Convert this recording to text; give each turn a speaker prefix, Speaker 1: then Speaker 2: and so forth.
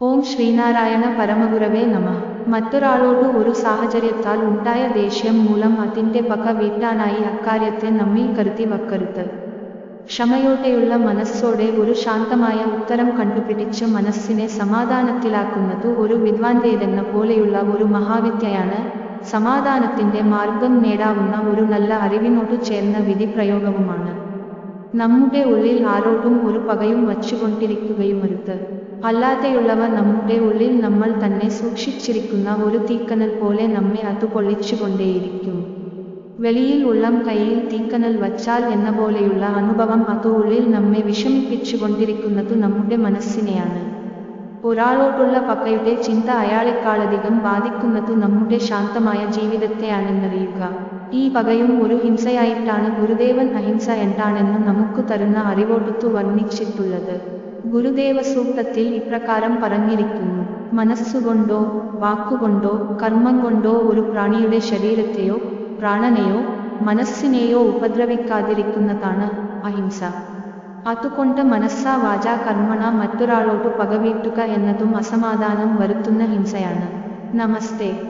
Speaker 1: ഓം ശ്രീനാരായണ പരമഗുരവേ നമ. മറ്റൊരാളോട് ഒരു സാഹചര്യത്താൽ ഉണ്ടായ ദേഷ്യം മൂലം അതിന്റെ പക വീട്ടാനായി അക്കാര്യത്തെ നമ്മിൽ കരുതി വക്കരുത്. ക്ഷമയോടെയുള്ള മനസ്സോടെ ഒരു ശാന്തമായ ഉത്തരം കണ്ടുപിടിച്ച് മനസ്സിനെ സമാധാനത്തിലാക്കുന്നത് ഒരു വിദ്വാന്റേതെന്ന പോലെയുള്ള ഒരു മഹാവിദ്യയാണ് സമാധാനത്തിന്റെ മാർഗം നേടാവുന്ന ഒരു നല്ല അറിവിനോട് ചേർന്ന വിധിപ്രയോഗവുമാണ്. നമ്മുടെ ഉള്ളിൽ ആരോടും ഒരു പകയും വച്ചുകൊണ്ടിരിക്കുകയുമരുത് അല്ലാതെയുള്ളവ നമ്മുടെ ഉള്ളിൽ നമ്മൾ തന്നെ സൂക്ഷിച്ചിരിക്കുന്ന ഒരു തീക്കനൽ പോലെ നമ്മെ അത് പൊള്ളിച്ചുകൊണ്ടേയിരിക്കും വെളിയിൽ ഉള്ളം കയ്യിൽ തീക്കനൽ വച്ചാൽ എന്ന പോലെയുള്ള അനുഭവം അത് ഉള്ളിൽ നമ്മെ വിഷമിപ്പിച്ചുകൊണ്ടിരിക്കുന്നത് നമ്മുടെ മനസ്സിനെയാണ്. ഒരാളോടുള്ള പകയുടെ ചിന്ത അയാളെക്കാളധികം ബാധിക്കുന്നത് നമ്മുടെ ശാന്തമായ ജീവിതത്തെയാണെന്നറിയുക. ഈ പകയും ഒരു ഹിംസയായിട്ടാണ് ഗുരുദേവൻ അഹിംസ എന്താണെന്ന് നമുക്ക് തരുന്ന അറിവോടുത്തു വർണിച്ചിട്ടുള്ളത്. ഗുരുദേവ സൂക്തത്തിൽ ഇപ്രകാരം പറഞ്ഞിരിക്കുന്നു. മനസ്സുകൊണ്ടോ വാക്കുകൊണ്ടോ കർമ്മം കൊണ്ടോ ഒരു പ്രാണിയുടെ ശരീരത്തെയോ പ്രാണനെയോ മനസ്സിനെയോ ഉപദ്രവിക്കാതിരിക്കുന്നതാണ് അഹിംസ. അതുകൊണ്ട് മനസ്സാ വാച കർമ്മണ മറ്റൊരാളോട് പകവീട്ടുക എന്നതും അസമാധാനം വരുത്തുന്ന ഹിംസയാണ്. നമസ്തേ.